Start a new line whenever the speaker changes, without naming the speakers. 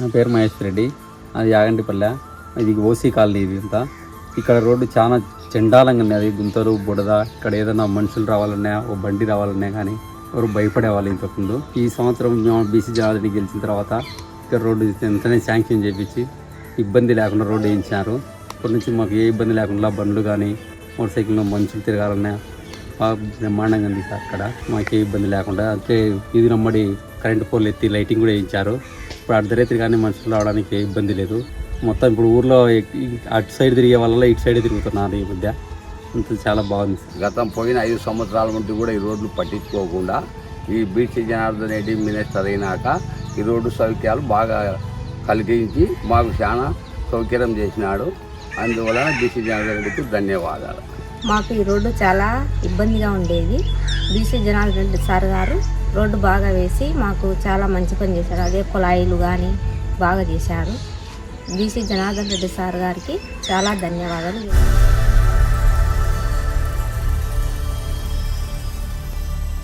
నా పేరు మహేష్ రెడ్డి. అది యాగంటిపల్లె. ఇది ఓసీ కాలనీ ఇది అంతా. ఇక్కడ రోడ్డు చాలా చండాలంగా ఉన్నది అది గుంతలు బుడద ఇక్కడ ఏదైనా మనుషులు రావాలన్నా ఓ బండి రావాలన్నా కానీ ఎవరు భయపడేవాళ్ళు ఇంతకుముందు ఈ సంవత్సరం మేము బీసీ జనార్దని గెలిచిన తర్వాత ఇక్కడ రోడ్డు ఎంతనే శాంక్షన్ చేపించి ఇబ్బంది లేకుండా రోడ్డు వేయించారు. ఇప్పటి నుంచి మాకు ఏ ఇబ్బంది లేకుండా బండ్లు కానీ మోటార్ సైకిల్లో మనుషులు తిరగాలన్నా బాగా బ్రహ్మాండంగా ఉంది సార్ అక్కడ. మాకు ఏ ఇబ్బంది లేకుండా. అంటే ఇది నమ్మడి కరెంటు పోల్ ఎత్తి లైటింగ్ కూడా వేయించారు. ఇప్పుడు అర్ధరాత్రి కానీ మనుషులు రావడానికి ఏ ఇబ్బంది లేదు. మొత్తం ఇప్పుడు ఊర్లో అటు సైడ్ తిరిగే వల్ల ఇటు సైడ్ తిరుగుతున్నారు ఈ మధ్య. అంత చాలా బాగుంది
గతం పోయిన ఐదు సంవత్సరాల నుండి కూడా ఈ రోడ్లు పట్టించుకోకుండా ఈ బీసీ జనార్దన్ రెడ్డి మినిస్టర్ అయినాక ఈ రోడ్డు సౌకర్యాలు బాగా కలిగించి మాకు చాలా సౌకర్యం చేసినాడు. అందువలన బీసీ జనార్దన్ రెడ్డికి ధన్యవాదాలు.
మాకు ఈ రోడ్డు చాలా ఇబ్బందిగా ఉండేది. బీసీ జనార్దన్ రెడ్డి సార్ గారు రోడ్డు బాగా వేసి మాకు చాలా మంచి పని చేశారు. అదే కుళాయిలు కానీ బాగా చేశారు. బీసీ జనార్దన్ రెడ్డి సార్ గారికి చాలా ధన్యవాదాలు.